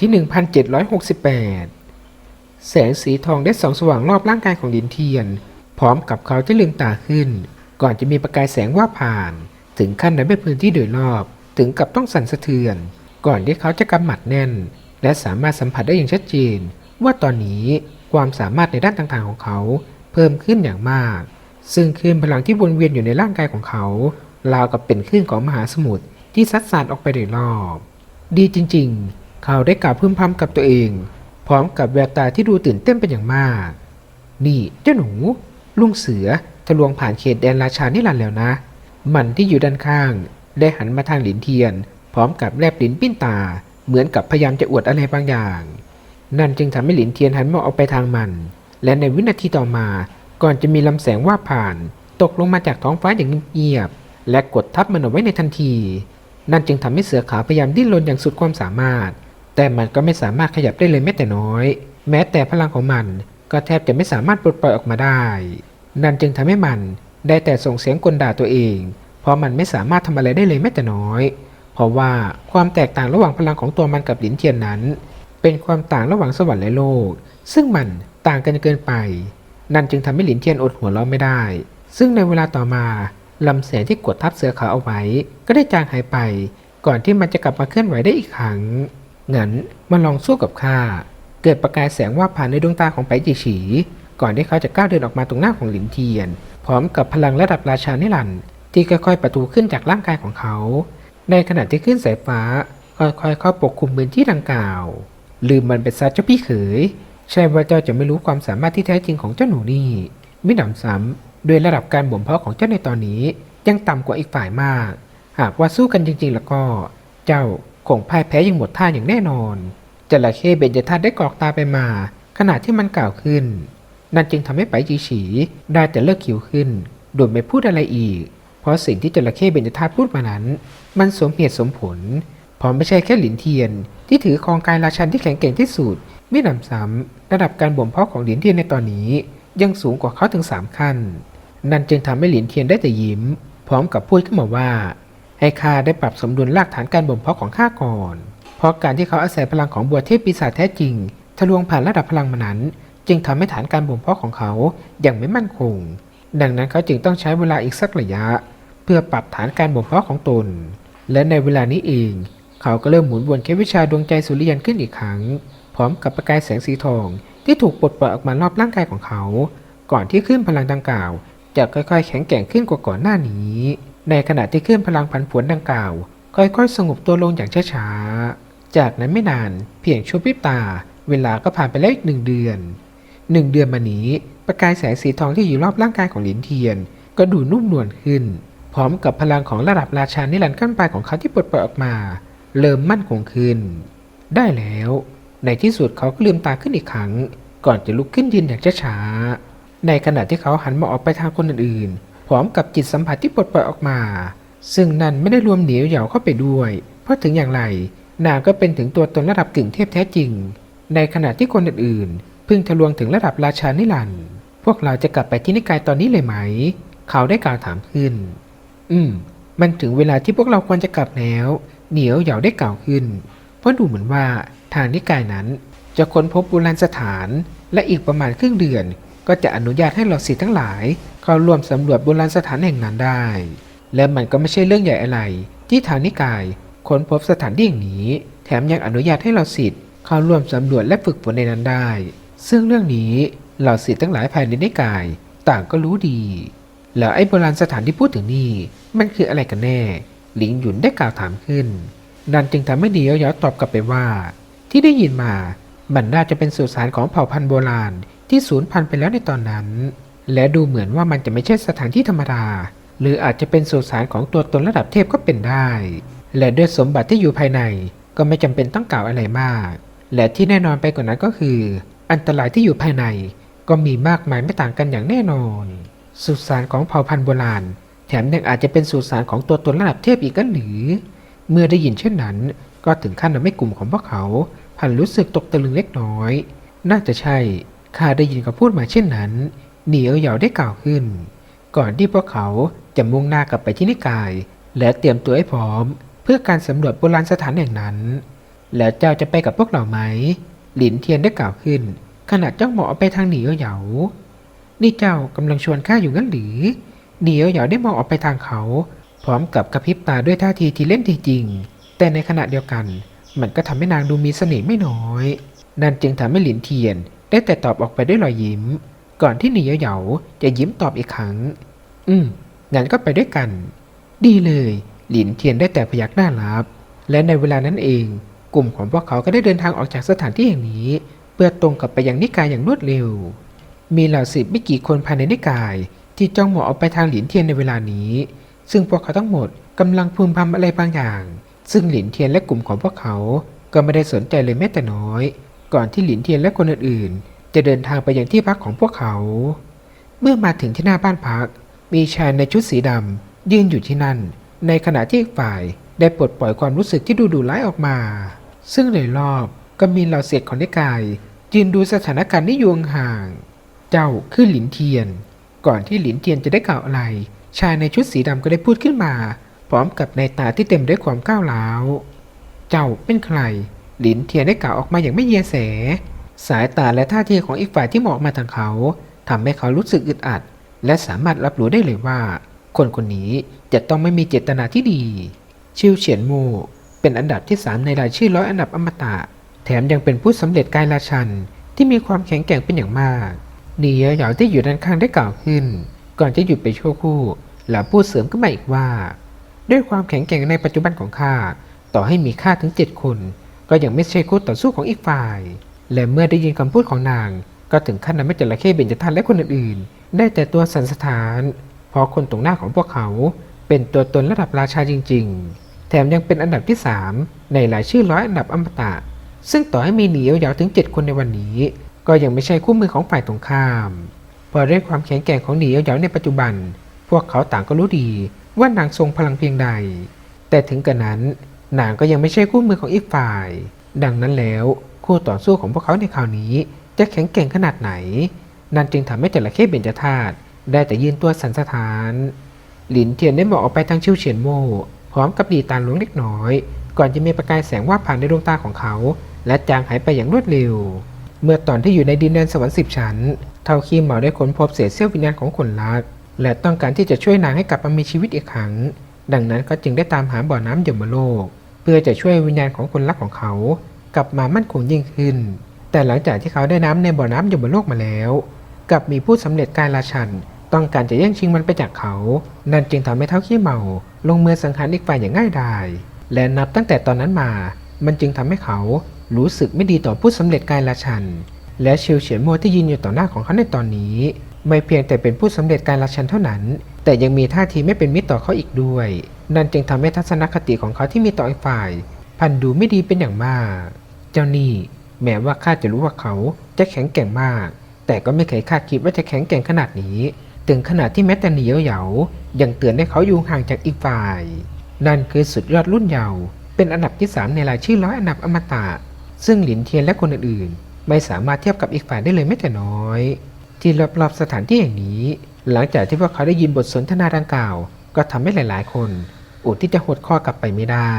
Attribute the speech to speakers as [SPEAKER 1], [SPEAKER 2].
[SPEAKER 1] ที่ 1768 แสงสีทองได้ส่องสว่างรอบร่างกายของลินเทียน พร้อมกับเขาที่ลืมตาขึ้น ก่อนจะมีประกายแสงว่าผ่าน ถึงขั้นในไม่พื้นที่โดยรอบ ถึงกับต้องสั่นสะเทือน ก่อนที่เขาจะกำหมัดแน่น และสามารถสัมผัสได้อย่างชัดเจน ว่าตอนนี้ความสามารถในด้านต่างๆของเขา เพิ่มขึ้นอย่างมาก ซึ่งคลื่นพลังที่วนเวียนอยู่ในร่างกายของเขาราวกับเป็นคลื่นของมหาสมุทรที่ซัดสาดออกไปโดยรอบ ดีจริง ๆ เขาได้กล่าวพึมพำกับตัวเอง พร้อมกับแววตาที่ดูตื่นเต้นเป็นอย่างมาก นี่เจ้าหนู ลุงเสือทะลวงผ่านเขตแดนราชานิรันดร์แล้วนะ มันที่อยู่ด้านข้าง ได้หันมาทางหลินเทียน พร้อมกับแลบลิ้นปิ้นตา เหมือนกับพยายามจะอวดอะไรบางอย่าง นั่นจึงทำให้หลินเทียนหันมองออกไปทางมัน และในวินาทีต่อมาก่อนจะมีลำแสงว่าผ่าน ตกลงมาจากท้องฟ้าอย่างเงียบและกดทับมันเอาไว้ในทันที นั่นจึงทำให้เสือขาวพยายามดิ้นรนอย่างสุดความสามารถ แต่มันก็ไม่สามารถขยับได้เลยแม้แต่น้อย แม้แต่พลังของมันก็แทบจะไม่สามารถปลดปล่อยออกมาได้ นั่นจึงทำให้มันได้แต่ส่งเสียงกลด่าตัวเอง เพราะมันไม่สามารถทำอะไรได้เลยแม้แต่น้อย เพราะว่าความแตกต่างระหว่างพลังของตัวมันกับหลินเทียนนั้น เป็นความต่างระหว่างสวรรค์และโลก ซึ่งมันต่างกันเกินไป นั่นจึงทำให้หลินเทียนอดหัวเราะไม่ได้ ซึ่งในเวลาต่อมาลำแสงที่กดทับเสือขาวเอาไว้ ก็ได้จางหายไป ก่อนที่มันจะกลับมาเคลื่อนไหวได้อีกครั้ง งั้นมาลองสู้กับข้า เกิดประกายแสงว่าผ่านในดวงตาของไปจีฉี ก่อนที่เขาจะก้าวเดินออกมาตรงหน้าของหลินเทียน พร้อมกับพลังระดับราชานิรันดร์ที่ค่อยๆประตูขึ้นจากร่างกายของเขา ในขณะที่ขึ้นสายฟ้า ค่อยๆเข้าปกคลุมพื้นที่ดังกล่าว ลืมมันเป็นซะเจ้าพี่เขย ใช่ว่าเจ้าจะไม่รู้ความสามารถที่แท้จริงของเจ้าหนูนี่มิหนำซ้ำด้วยระดับการบ่มเพาะของเจ้าในตอนนี้ ยังต่ำกว่าอีกฝ่ายมาก หากว่าสู้กันจริงๆ แล้วก็ เจ้า คงพ่ายแพ้อย่างหมดท่าอย่างแน่นอนจระเข้เบญจธาตุได้กรอกตาไปมาขณะที่มันกล่าวขึ้น นั่นจึงทำให้ไปจีฉีได้แต่เลิกคิวขึ้น โดยไม่พูดอะไรอีก เพราะสิ่งที่จระเข้เบญจธาตุพูดมานั้น มันสมเหตุสมผลพราะไม่ใช่แค่หลินเทียน ที่ถือครองกายราชันที่แข็งแกร่งที่สุดไม่นำซ้ำระดับการบ่มเพาะของหลินเทียนในตอนนี้ ยังสูงกว่าเขาถึงสามขั้น นั่นจึงทำให้หลินเทียนได้แต่ยิ้ม พร้อมกับพูดขึ้นมาว่า ให้ข้าได้ปรับสมดุลรากฐานการบ่มเพาะของข้าก่อน เพราะการที่เขาอาศัยพลังของบัวเทพปีศาจแท้จริง ทะลวงผ่านระดับพลังมานั้น จึงทำให้ฐานการบ่มเพาะของเขาอย่างไม่มั่นคง ดังนั้นเขาจึงต้องใช้เวลาอีกสักระยะ เพื่อปรับฐานการบ่มเพาะของตน และในเวลานี้เอง เขาก็เริ่มหมุนวนแควิชาดวงใจสุริยันขึ้นอีกครั้ง พร้อมกับประกายแสงสีทองที่ถูกปลดปล่อยออกมารอบร่างกายของเขา ก่อนที่คลื่นพลังดังกล่าว จะค่อยๆ แข็งแกร่งขึ้นกว่าก่อนหน้านี้ ในขณะที่คลื่นพลังผันผวนดังกล่าว ค่อยๆ สงบตัวลงอย่างช้าๆ จากนั้นไม่นานเพียงชั่วพริบตา เวลาก็ผ่านไปแล้วอีกหนึ่งเดือนหนึ่งเดือนมานี้ ประกายแสงสีทองที่อยู่รอบร่างกายของหลินเทียน ก็ดูนุ่มนวลขึ้น พร้อมกับพลังของระดับราชานิรันดร์ขั้นปลายของเขาที่ปลดปล่อยออกมา เริ่มมั่นคงขึ้น ได้แล้ว ในที่สุดเขาก็ลืมตาขึ้นอีกครั้ง ก่อนจะลุกขึ้นยืนอย่างช้าๆในขณะที่เขาหันมาออกไปทางคนอื่นๆ ร้อมกับจิตสัมผัสที่ปลดปล่อยออกมา ซึ่งนั่นไม่ได้รวมเหนียวเหยาเข้าไปด้วย เพราะถึงอย่างไร นางก็เป็นถึงตัวตนระดับกึ่งเทพแท้จริง ในขณะที่คนอื่นๆเพิ่งทะลวงถึงระดับราชานิรันพวกเราจะกลับไปที่นิกายตอนนี้เลยไหม เขาได้กล่าวถามขึ้น อืม มันถึงเวลาที่พวกเราควรจะกลับแล้ว เหนียวเหยาได้กล่าวขึ้น เพราะดูเหมือนว่าทางนิกายนั้น จะค้นพบโบราณสถานและอีกประมาณครึ่งเดือน ก็จะอนุญาตให้เราสิทธ์ทั้งหลาย เข้าร่วมสำรวจโบราณสถานแห่งนั้นได้ และมันก็ไม่ใช่เรื่องใหญ่อะไร ที่ทางนิกายค้นพบสถานที่อย่างนี้ แถมยังอนุญาตให้เราสิทธ์เข้าร่วมสำรวจและฝึกฝนในนั้นได้ ซึ่งเรื่องนี้เหล่าสิทธ์ทั้งหลายภายในนิกาย ต่างก็รู้ดี แล้วไอ้โบราณสถานที่พูดถึงนี่มันคืออะไรกันแน่ หลิงหยุนได้กล่าวถามขึ้นนันจึงทำให้ดียวย้อตอบกลับไปว่า ที่ได้ยินมามันน่าจะเป็นสุสานของเผ่าพันธุ์โบราณ ที่สูญพันธุ์ไปแล้วในตอนนั้น และดูเหมือนว่ามันจะไม่ใช่สถานที่ธรรมดา หรืออาจจะเป็นสุสานของตัวตนระดับเทพก็เป็นได้ และด้วยสมบัติที่อยู่ภายในก็ไม่จำเป็นต้องกล่าวอะไรมาก และที่แน่นอนไปกว่านั้นก็คือ อันตรายที่อยู่ภายในก็มีมากมายไม่ต่างกันอย่างแน่นอน สุสานของเผ่าพันธุ์โบราณ แถมยังอาจจะเป็นสุสานของตัวตนระดับเทพอีกกันหรือ เมื่อได้ยินเช่นนั้น ก็ถึงขั้นทำให้กลุ่มของพวกเขา พันรู้สึกตกตะลึงเล็กน้อย น่าจะใช่ ข้าได้ยินเขาพูดมาเช่นนั้นเหนียวเหยาได้กล่าวขึ้น ก่อนที่พวกเขาจะมุ่งหน้ากลับไปที่นิกาย และเตรียมตัวให้พร้อม เพื่อการสำรวจโบราณสถานแห่งนั้น แล้วเจ้าจะไปกับพวกเราไหม หลินเทียนได้กล่าวขึ้น ขณะจ้องหมองออกไปทางหนีเหยา นี่เจ้ากำลังชวนข้าอยู่งั้นหรือหนีเหยาได้มองออกไปทางเขา พร้อมกับกระพริบตาด้วยท่าทีที่เล่นทีจริง แต่ในขณะเดียวกัน มันก็ทำให้นางดูมีเสน่ห์ไม่น้อย นั่นจึงทำให้หลินเทียน ได้แต่ตอบออกไปด้วยรอยยิ้ม ก่อนที่หนีเหยาจะยิ้มตอบอีกครั้ง อืมงั้นก็ไปด้วยกัน ดีเลย หลินเทียนได้แต่พยักหน้ารับ และในเวลานั้นเอง กลุ่มของพวกเขาก็ได้เดินทางออกจากสถานที่แห่งนี้ เพื่อตรงกลับไปยังนิกายอย่างรวดเร็ว มีเหล่าสิบไม่กี่คนภายในนิกาย ที่จ้องมองออกไปทางหลินเทียนในเวลานี้ ซึ่งพวกเขาทั้งหมดกำลังพึมพำอะไรบางอย่าง ซึ่งหลินเทียนและกลุ่มของพวกเขาก็ไม่ได้สนใจเลยแม้แต่น้อย ก่อนที่หลินเทียนและคนอื่นๆ จะเดินทางไปยังที่พักของพวกเขา เมื่อมาถึงที่หน้าบ้านพัก มีชายในชุดสีดำยืนอยู่ที่นั่น ในขณะที่อีกฝ่ายได้ปลดปล่อยความรู้สึกที่ดูดุร้ายออกมา ซึ่งโดยรอบก็มีเหล่าเศษของนิกายยืนดูสถานการณ์นี้อยู่ห่าง เจ้าคือหลินเทียน ก่อนที่หลินเทียนจะได้กล่าวอะไร ชายในชุดสีดำก็ได้พูดขึ้นมา พร้อมกับในตาที่เต็มด้วยความก้าวร้าว เจ้าเป็นใคร หลินเทียนได้กล่าวออกมาอย่างไม่เยียแส สายตาและท่าทีของอีกฝ่ายที่มองอกมาทางเขาทำให้เขารู้สึกอึดอัด และสามารถรับรู้ได้เลยว่า คนคนนี้จะต้องไม่มีเจตนาที่ดี ชิวเฉียนมูเป็นอันดับที่สามในรายชื่อร้อยอันดับอมตะ แถมยังเป็นผู้สำเร็จกายราชันที่มีความแข็งแกร่งเป็นอย่างมากเนียเหยาที่อยู่ด้านข้างได้กล่าวขึ้น ก่อนจะหยุดไปชั่วครู่ แล้วพูดเสริมขึ้นมาอีกว่า ด้วยความแข็งแกร่งในปัจจุบันของข้าต่อให้มีค่าถึงเจ็ดคน ก็ยังไม่ใช่คู่ต่อสู้ของอีกฝ่าย และเมื่อได้ยินคำพูดของนาง ก็ถึงขั้นนำให้จระเข้เบญจทันและคนอื่นๆ ได้แต่ตัวสันสถานเพราะคนตรงหน้าของพวกเขาเป็นตัวตนระดับราชาจริง ๆ แถมยังเป็นอันดับที่ 3 ในรายชื่อร้อยอันดับอมตะ ซึ่งต่อให้มีเหนียวยาวถึง 7 คนในวันนี้ ก็ยังไม่ใช่คู่มือของฝ่ายตรงข้ามเพอด้วยความแข็งแกร่งของเหนียวยาวในปัจจุบัน พวกเขาต่างก็รู้ดีว่านางทรงพลังเพียงใด แต่ถึงกระนั้น นางก็ยังไม่ใช่คู่มือของอีกฝ่าย ดังนั้นแล้วคู่ต่อสู้ของพวกเขาในคราวนี้ จะแข็งแกร่งขนาดไหน นั่นจึงทำให้จระเข้เบญจธาตุได้แต่ยืนตัวสันสถาน หลินเทียนได้มองออกไปทางชิวเฉียนโม่พร้อมกับดีตาหลวงเล็กน้อย ก่อนจะมีประกายแสงว่าผ่านในดวงตาของเขา และจางหายไปอย่างรวดเร็ว เมื่อตอนที่อยู่ในดินแดนสวรรค์สิบชั้น เท่าคีเหมาได้ค้นพบเศษเสี้ยววิญญาณของคนรัก และต้องการที่จะช่วยนางให้กลับมามีชีวิตอีกครั้ง ดังนั้นก็จึงได้ตามหาบ่อน้ำยมโลก เพื่อจะช่วยวิญญาณของคนรักของเขา กลับมามั่นคงยิ่งขึ้น แต่หลังจากที่เขาได้น้ำในบ่อน้ำยมโลกมาแล้วกลับมีผู้สำเร็จกายราชัน ต้องการจะแย่งชิงมันไปจากเขา นั่นจึงทำให้เท้าขี้เมา ลงมือสังหารอีกฝ่ายอย่างง่ายดาย และนับตั้งแต่ตอนนั้นมา มันจึงทำให้เขารู้สึกไม่ดีต่อผู้สำเร็จกายราชัน และเชียวเฉียนโมที่ยืนอยู่ต่อหน้าของเขาในตอนนี้ ไม่เพียงแต่เป็นผู้สำเร็จการราชันเท่านั้น แต่ยังมีท่าทีไม่เป็นมิตรต่อเขาอีกด้วย นั่นจึงทำให้ทัศนคติของเขาที่มีต่ออีกฝ่าย พันดูไม่ดีเป็นอย่างมาก เจ้านี่แม้ว่าข้าจะรู้ว่าเขาจะแข็งแกร่งมาก แต่ก็ไม่เคยคาดคิดว่าจะแข็งแกร่งขนาดนี้ ถึงขนาดที่แม้แต่เหนียวเหยายังเตือนให้เขาอยู่ห่างจากอีกฝ่าย นั่นคือสุดยอดรุ่นเยาว์เป็นอันดับที่ 3 ในรายชื่อร้อยอันดับอมตะ ซึ่งหลินเทียนและคนอื่นๆ ไม่สามารถเทียบกับอีกฝ่ายได้เลยแม้แต่น้อย ที่รอบๆสถานที่แห่งนี้ หลังจากที่พวกเขาได้ยินบทสนทนาดังกล่าว ก็ทำให้หลายๆ คน อดที่จะหดข้อกลับไปไม่ได้